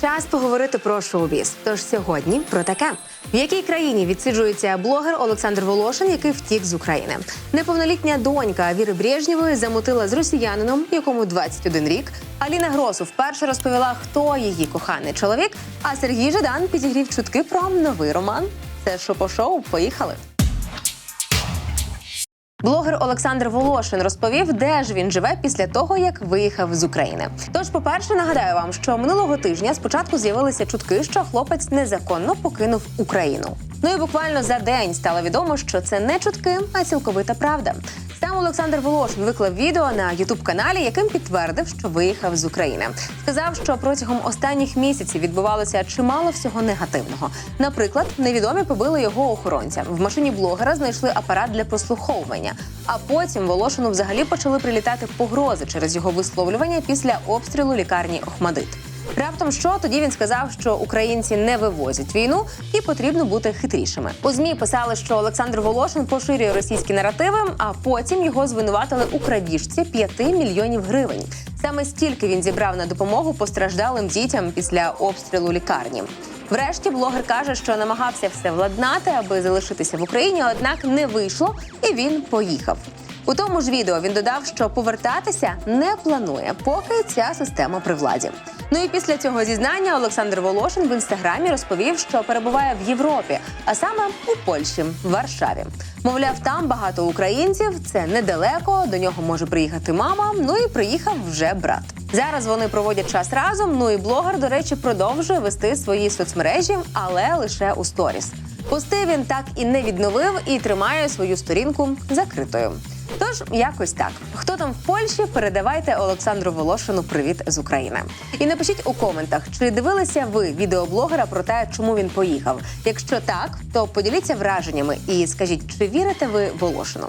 час поговорити про шоу-біз. Тож сьогодні про таке: в якій країні відсиджується блогер Олександр Волошин, який втік з України. Неповнолітня донька Віри Брежнєвої замутила з росіянином, якому 21 рік. Аліна Гросу вперше розповіла, хто її коханий чоловік. А Сергій Жадан підігрів чутки про новий роман. Це шопо-шоу. Поїхали. Блогер Олександр Волошин розповів, де ж він живе після того, як виїхав з України. Тож, по-перше, нагадаю вам, що минулого тижня спочатку з'явилися чутки, що хлопець незаконно покинув Україну. Ну і буквально за день стало відомо, що це не чутки, а цілковита правда. Сам Олександр Волошин виклав відео на ютуб каналі, яким підтвердив, що виїхав з України. Сказав, що протягом останніх місяців відбувалося чимало всього негативного. Наприклад, невідомі побили його охоронця. В машині блогера знайшли апарат для прослуховування. А потім Волошину взагалі почали прилітати погрози через його висловлювання після обстрілу лікарні Охмадит. Раптом що тоді він сказав, що українці не вивозять війну і потрібно бути хитрішими. У змі писали, що Олександр Волошин поширює російські наративи, а потім його звинуватили у крадіжці 5 мільйонів гривень. Саме стільки він зібрав на допомогу постраждалим дітям після обстрілу лікарні. Врешті блогер каже, що намагався все владнати, аби залишитися в Україні, однак не вийшло, і він поїхав. У тому ж відео він додав, що повертатися не планує, поки ця система при владі. Ну і після цього зізнання Олександр Волошин в інстаграмі розповів, що перебуває в Європі, а саме у Польщі, в Варшаві. Мовляв, там багато українців, це недалеко. До нього може приїхати мама. Ну і приїхав вже брат. Зараз вони проводять час разом. Ну і блогер, до речі, продовжує вести свої соцмережі, але лише у сторіс. Пости він так і не відновив і тримає свою сторінку закритою. Тож якось так. Хто там в Польщі? Передавайте Олександру Волошину привіт з України. І напишіть у коментах, чи дивилися ви відеоблогера про те, чому він поїхав. Якщо так, то поділіться враженнями і скажіть, чи вірите ви Волошину?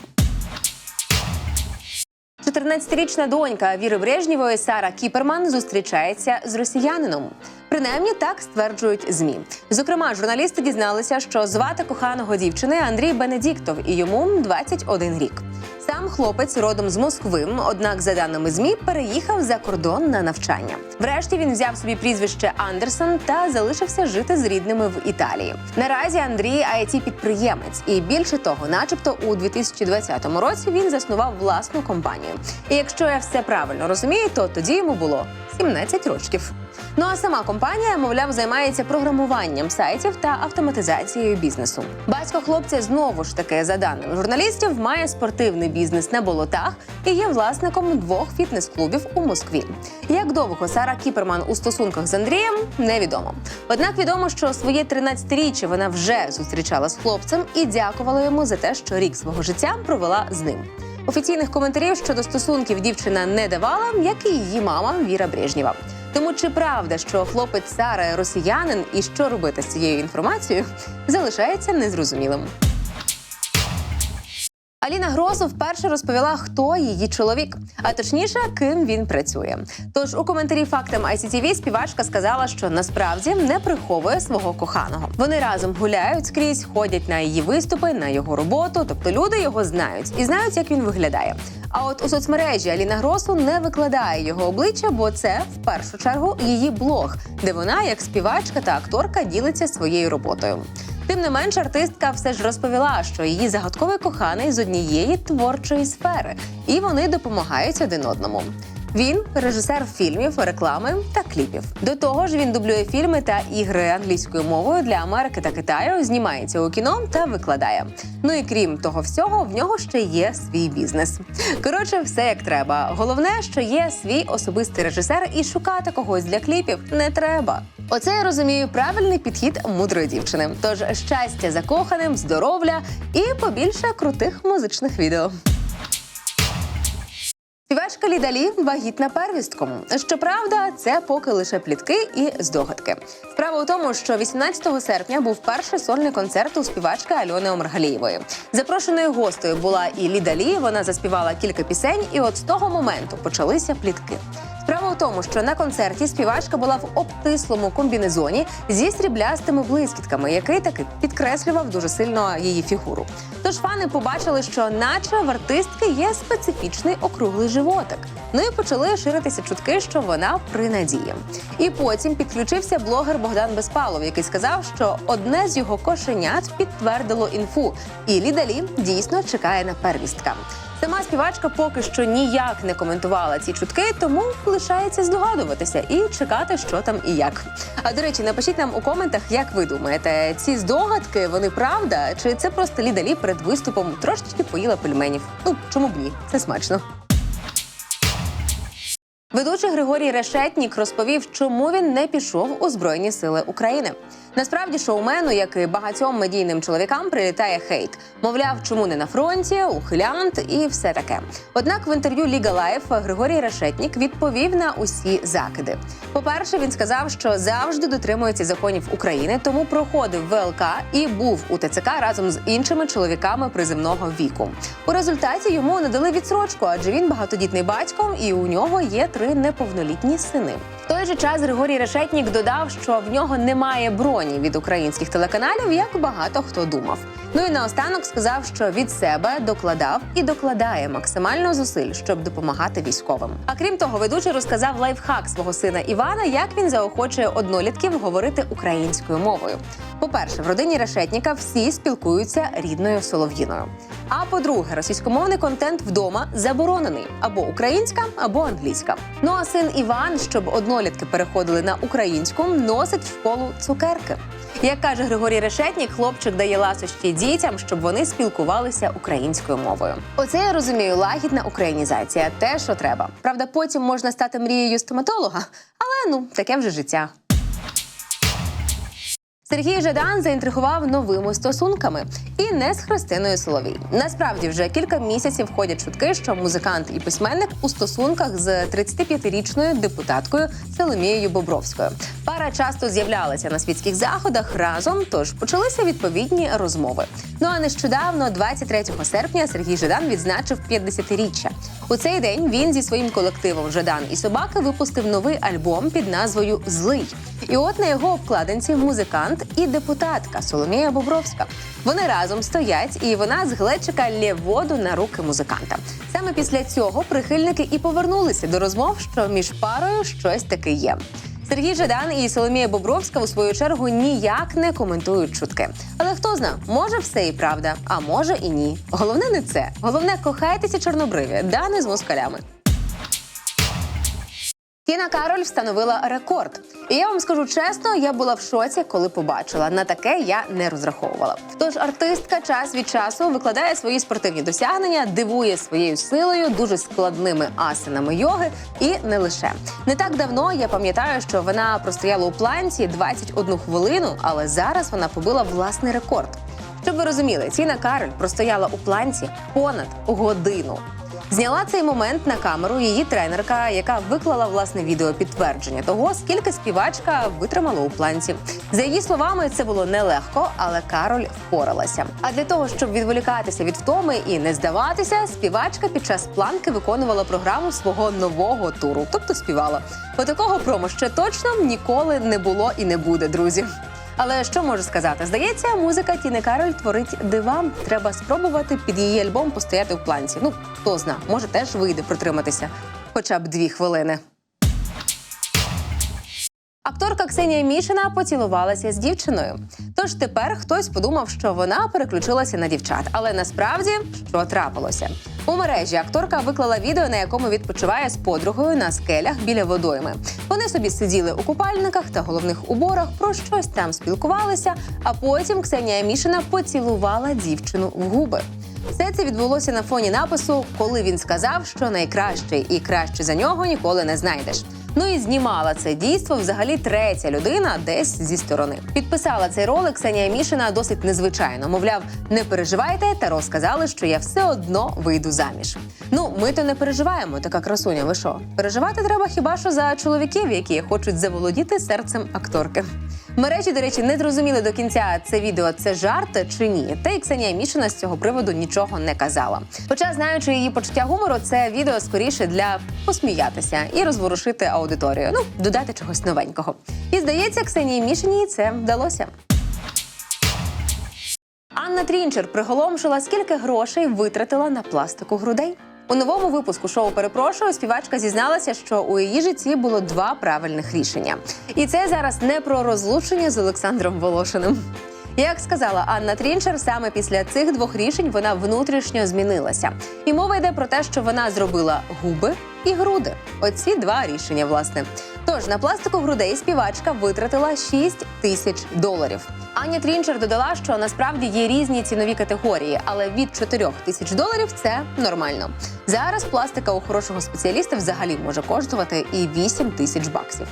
14-річна донька Віри Брежнєвої Сара Кіперман зустрічається з росіянином. Принаймні так стверджують змі. Зокрема, журналісти дізналися, що звати коханого дівчини Андрій Бенедіктов, і йому 21 рік. Сам хлопець родом з Москви, однак, за даними змі, переїхав за кордон на навчання. Врешті він взяв собі прізвище Андерсон та залишився жити з рідними в Італії. Наразі Андрій it підприємець, і більше того, начебто, у 2020 році він заснував власну компанію. І якщо я все правильно розумію, то тоді йому було 17 років. Ну а сама компанія, мовляв, займається програмуванням сайтів та автоматизацією бізнесу. Батько хлопця знову ж таки, за даними журналістів, має спортивний бізнес на болотах і є власником двох фітнес-клубів у Москві. Як довго Сара Кіперман у стосунках з Андрієм, невідомо. Однак відомо, що своє 13-річчя вона вже зустрічала з хлопцем і дякувала йому за те, що рік свого життя провела з ним. Офіційних коментарів щодо стосунків дівчина не давала, як і її мама Віра Брежнєва. Тому чи правда, що хлопець Сара росіянин і що робити з цією інформацією, залишається незрозумілим. Аліна Гросу вперше розповіла, хто її чоловік, а точніше, ким він працює. Тож у коментарі фактам ICTV співачка сказала, що насправді не приховує свого коханого. Вони разом гуляють скрізь, ходять на її виступи, на його роботу. Тобто люди його знають і знають, як він виглядає. А от у соцмережі Аліна Гросу не викладає його обличчя, бо це в першу чергу її блог, де вона, як співачка та акторка, ділиться своєю роботою. Тим не менш, артистка все ж розповіла, що її загадковий коханий з однієї творчої сфери, і вони допомагають один одному. Він режисер фільмів, реклами та кліпів. До того ж, він дублює фільми та ігри англійською мовою для Америки та Китаю, знімається у кіно та викладає. Ну і крім того всього, в нього ще є свій бізнес. Коротше, все як треба. Головне, що є свій особистий режисер, і шукати когось для кліпів не треба. Оце я розумію правильний підхід мудрої дівчини. Тож щастя закоханим, здоров'я і побільше крутих музичних відео. Співачка Лідалі вагітна первістком. Щоправда, це поки лише плітки і здогадки. Справа у тому, що 18 серпня був перший сольний концерт у співачки Альони Омаргалієвої. Запрошеною гостею була і Лідалі. Вона заспівала кілька пісень, і от з того моменту почалися плітки. Справа у тому, що на концерті співачка була в обтислому комбінезоні зі сріблястими блискітками, який таки підкреслював дуже сильно її фігуру. Тож фани побачили, що, наче в артистки є специфічний округлий животик. Ну і почали ширитися чутки, що вона при надії. І потім підключився блогер Богдан Безпалов, який сказав, що одне з його кошенят підтвердило інфу, і Лідалі дійсно чекає на первістка. Сама співачка поки що ніяк не коментувала ці чутки, тому лишається здогадуватися і чекати, що там і як. А до речі, напишіть нам у коментах, як ви думаєте, ці здогадки вони правда, чи це просто лідалі перед виступом трошечки поїла пельменів? Ну чому б ні? Це смачно. Ведучий Григорій Решетнік розповів, чому він не пішов у Збройні Сили України. Насправді, шоумену, як і багатьом медійним чоловікам, прилітає хейт. Мовляв, чому не на фронті, ухилянт і все таке. Однак в інтерв'ю Ліга Лайф Григорій Решетнік відповів на усі закиди. По-перше, він сказав, що завжди дотримується законів України, тому проходив ВЛК і був у ТЦК разом з іншими чоловіками приземного віку. У результаті йому надали відсрочку, адже він багатодітний батько, і у нього є три неповнолітні сини. В той же час Григорій Решетнік додав, що в нього немає броні від українських телеканалів, як багато хто думав. Ну і наостанок сказав, що від себе докладав і докладає максимально зусиль, щоб допомагати військовим. А крім того, ведучий розказав лайфхак свого сина Івана, як він заохочує однолітків говорити українською мовою. По-перше, в родині Решетніка всі спілкуються рідною солов'їною. А по-друге, російськомовний контент вдома заборонений або українська, або англійська. Ну а син Іван, щоб однолітки переходили на українську, носить в школу цукерки. Як каже Григорій Решетнік, хлопчик дає ласощі дітям, щоб вони спілкувалися українською мовою. Оце я розумію, лагідна українізація, те, що треба. Правда, потім можна стати мрією стоматолога, але ну таке вже життя. Сергій Жадан заінтригував новими стосунками і не з Христиною Соловій. Насправді вже кілька місяців ходять чутки, що музикант і письменник у стосунках з 35-річною депутаткою Соломією Бобровською. Пара часто з'являлася на світських заходах разом, тож почалися відповідні розмови. Ну а нещодавно, 23 серпня, Сергій Жадан відзначив 50-річчя. У цей день він зі своїм колективом Жадан і собаки випустив новий альбом під назвою Злий. І от на його обкладинці музикант і депутатка Соломія Бобровська. Вони разом стоять, і вона з глечика лє воду на руки музиканта. Саме після цього прихильники і повернулися до розмов, що між парою щось таке є. Сергій Жадан і Соломія Бобровська у свою чергу ніяк не коментують чутки. Але хто зна, може все і правда, а може і ні. Головне не це. Головне кохайтеся чорнобриві, да не з москалями. Тіна Кароль встановила рекорд. І я вам скажу чесно, я була в шоці, коли побачила. На таке я не розраховувала. Тож артистка час від часу викладає свої спортивні досягнення, дивує своєю силою, дуже складними асинами йоги, і не лише не так давно. Я пам'ятаю, що вона простояла у планці 21 хвилину, але зараз вона побила власний рекорд. Щоб ви розуміли, Тіна Кароль простояла у планці понад годину. Зняла цей момент на камеру її тренерка, яка виклала власне відео підтвердження того, скільки співачка витримала у планці. За її словами, це було нелегко, але Кароль впоралася. А для того, щоб відволікатися від втоми і не здаватися, співачка під час планки виконувала програму свого нового туру, тобто співала. Бо такого промо ще точно ніколи не було і не буде, друзі. Але що можу сказати? Здається, музика Тіни Кароль творить дива. Треба спробувати під її альбом постояти в планці. Ну хто зна, може теж вийде протриматися, хоча б дві хвилини. Ксенія Мішина поцілувалася з дівчиною. Тож тепер хтось подумав, що вона переключилася на дівчат. Але насправді що трапилося? У мережі акторка виклала відео, на якому відпочиває з подругою на скелях біля водойми. Вони собі сиділи у купальниках та головних уборах, про щось там спілкувалися. А потім Ксенія Мішина поцілувала дівчину в губи. Все це відбулося на фоні напису, коли він сказав, що найкращий і краще за нього ніколи не знайдеш. Ну і знімала це дійство взагалі третя людина десь зі сторони. Підписала цей ролик Ксенія Мішина досить незвичайно. Мовляв, не переживайте та розказали, що я все одно вийду заміж. Ну, ми то не переживаємо, така красуня. Ви що? Переживати треба хіба що за чоловіків, які хочуть заволодіти серцем акторки. Мережі, до речі, не зрозуміли до кінця це відео, це жарт чи ні. Та й Ксенія Мішина з цього приводу нічого не казала. Хоча, знаючи її почуття гумору, це відео скоріше для посміятися і розворушити аудиторію. Ну, додати чогось новенького. І здається, Ксенії Мішиній це вдалося. Анна Трінчер приголомшила, скільки грошей витратила на пластику грудей. У новому випуску шоу Перепрошую співачка зізналася, що у її житті було два правильних рішення. І це зараз не про розлучення з Олександром Волошиним. Як сказала Анна Трінчер, саме після цих двох рішень вона внутрішньо змінилася. І мова йде про те, що вона зробила губи і груди. Оці два рішення, власне. Тож на пластику грудей співачка витратила 6 тисяч доларів. Аня Трінчер додала, що насправді є різні цінові категорії, але від 4 тисяч доларів це нормально. Зараз пластика у хорошого спеціаліста взагалі може коштувати і 8 тисяч баксів.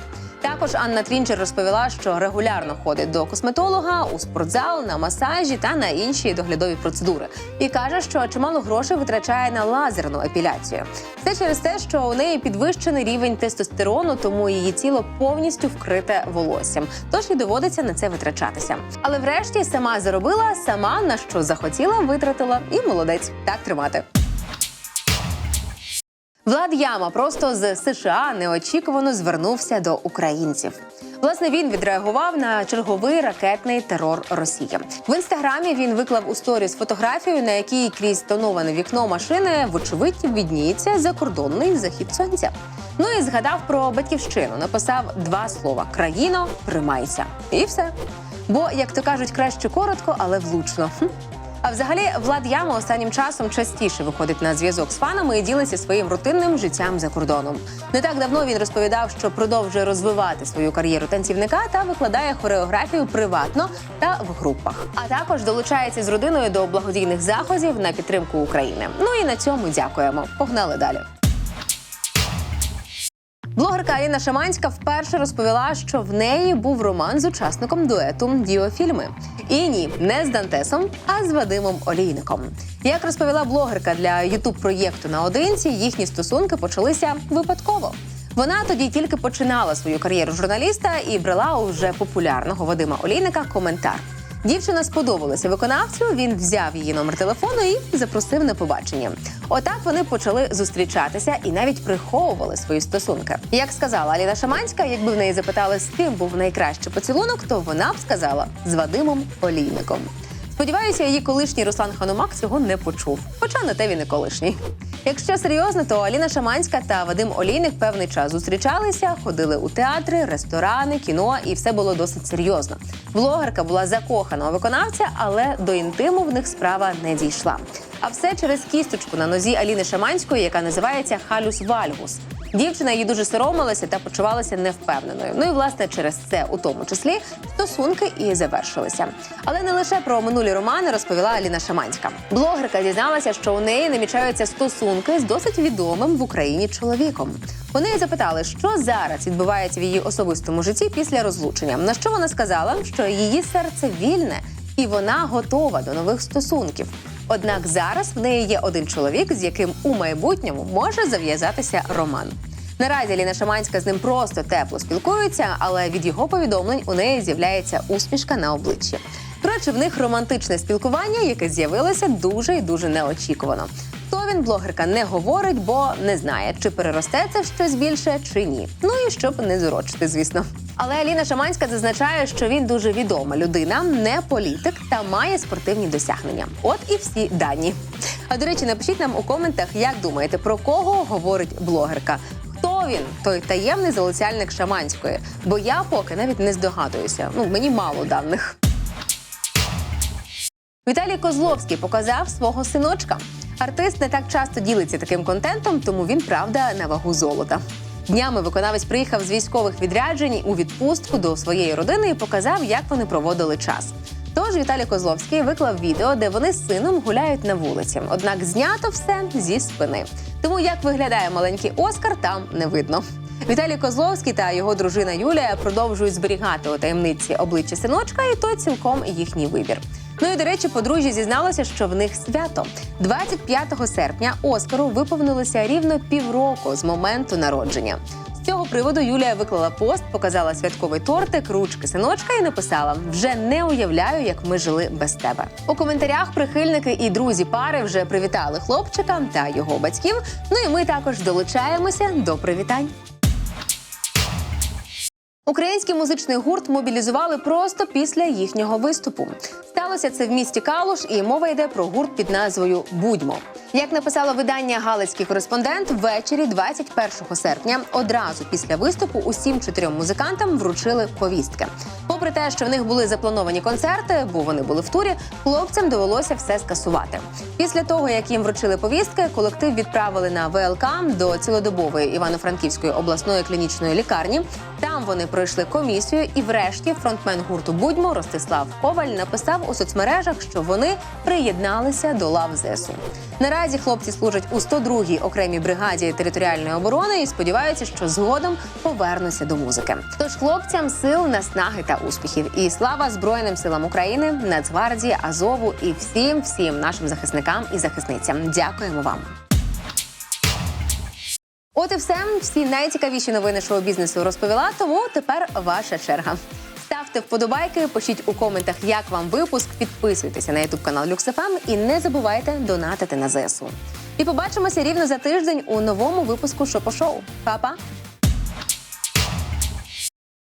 Також Анна Трінчер розповіла, що регулярно ходить до косметолога у спортзал, на масажі та на інші доглядові процедури. І каже, що чимало грошей витрачає на лазерну епіляцію. Це через те, що у неї підвищений рівень тестостерону, тому її тіло повністю вкрите волоссям. Тож і доводиться на це витрачатися. Але врешті сама заробила, сама на що захотіла, витратила і молодець. Так тримати. Влад Яма просто з США неочікувано звернувся до українців. Власне, він відреагував на черговий ракетний терор Росії. В інстаграмі він виклав у сторіс фотографію, на якій крізь тоноване вікно машини, вочевидь, відніється закордонний захід сонця. Ну і згадав про батьківщину. Написав два слова: країно, тримайся, і все. Бо, як то кажуть, краще коротко, але влучно. А взагалі, Влад Яма останнім часом частіше виходить на зв'язок з фанами і ділиться своїм рутинним життям за кордоном. Не так давно він розповідав, що продовжує розвивати свою кар'єру танцівника та викладає хореографію приватно та в групах. А також долучається з родиною до благодійних заходів на підтримку України. Ну і на цьому дякуємо. Погнали далі. Блогерка Аліна Шаманська вперше розповіла, що в неї був роман з учасником дуету Діофільми. І ні, не з Дантесом, а з Вадимом Олійником. Як розповіла блогерка для ютуб проєкту наодинці, їхні стосунки почалися випадково. Вона тоді тільки починала свою кар'єру журналіста і брала у вже популярного Вадима Олійника коментар. Дівчина сподобалася виконавцю. Він взяв її номер телефону і запросив на побачення. Отак вони почали зустрічатися і навіть приховували свої стосунки. Як сказала Аліна Шаманська, якби в неї запитали, з ким був найкращий поцілунок, то вона б сказала з Вадимом Олійником. Сподіваюся, її колишній Руслан Ханумак цього не почув. Хоча на те він і колишній. Якщо серйозно, то Аліна Шаманська та Вадим Олійник певний час зустрічалися, ходили у театри, ресторани, кіно, і все було досить серйозно. Блогерка була закохана у виконавця, але до інтиму в них справа не дійшла. А все через кісточку на нозі Аліни Шаманської, яка називається халюс вальгус. Дівчина її дуже соромилася та почувалася невпевненою. Ну і власне через це, у тому числі, стосунки і завершилися. Але не лише про минулі романи розповіла Аліна Шаманська. Блогерка дізналася, що у неї намічаються стосунки з досить відомим в Україні чоловіком. У неї запитали, що зараз відбувається в її особистому житті після розлучення. На що вона сказала, що її серце вільне і вона готова до нових стосунків. Однак зараз в неї є один чоловік, з яким у майбутньому може зав'язатися роман. Наразі Ліна Шаманська з ним просто тепло спілкується, але від його повідомлень у неї з'являється усмішка на обличчі. Коротше, в них романтичне спілкування, яке з'явилося дуже і дуже неочікувано. Хто він блогерка не говорить, бо не знає, чи переросте це в щось більше, чи ні. Ну і щоб не зурочити, звісно. Але Аліна Шаманська зазначає, що він дуже відома людина, не політик та має спортивні досягнення. От і всі дані. А до речі, напишіть нам у коментах, як думаєте, про кого говорить блогерка. Хто він, той таємний залицяльник Шаманської? Бо я поки навіть не здогадуюся. Ну мені мало даних. Віталій Козловський показав свого синочка. Артист не так часто ділиться таким контентом, тому він правда на вагу золота. Днями виконавець приїхав з військових відряджень у відпустку до своєї родини і показав, як вони проводили час. Тож Віталій Козловський виклав відео, де вони з сином гуляють на вулиці. Однак знято все зі спини. Тому як виглядає маленький Оскар, там не видно. Віталій Козловський та його дружина Юлія продовжують зберігати у таємниці обличчя синочка, і то цілком їхній вибір. Ну і до речі, подружжя зізналося, що в них свято 25 серпня Оскару виповнилося рівно півроку з моменту народження. З цього приводу Юлія виклала пост, показала святковий тортик, ручки синочка і написала: вже не уявляю, як ми жили без тебе. У коментарях прихильники і друзі пари вже привітали хлопчика та його батьків. Ну і ми також долучаємося до привітань. Український музичний гурт мобілізували просто після їхнього виступу. Сталося це в місті Калуш, і мова йде про гурт під назвою Будьмо. Як написало видання Галицький кореспондент, ввечері 21 серпня, одразу після виступу, усім чотирьом музикантам вручили повістки. Попри те, що в них були заплановані концерти, бо вони були в турі, хлопцям довелося все скасувати. Після того, як їм вручили повістки, колектив відправили на ВЛК до цілодобової Івано-Франківської обласної клінічної лікарні. Там вони пройшли комісію, і врешті фронтмен гурту Будьмо Ростислав Коваль написав у соцмережах, що вони приєдналися до лав ЗСУ. Наразі хлопці служать у 102-й окремій бригаді територіальної оборони і сподіваються, що згодом повернуться до музики. Тож хлопцям сил, наснаги та успіхів. І слава Збройним силам України, Нацгвардії, Азову і всім всім нашим захисникам і захисницям. Дякуємо вам. От і все. Всі найцікавіші новини шоу бізнесу розповіла. Тому тепер ваша черга. Ставте вподобайки, пишіть у коментах, як вам випуск. Підписуйтеся на ютуб канал LuxFM і не забувайте донатити на ЗСУ. І побачимося рівно за тиждень у новому випуску Шопо-шоу. Па-па!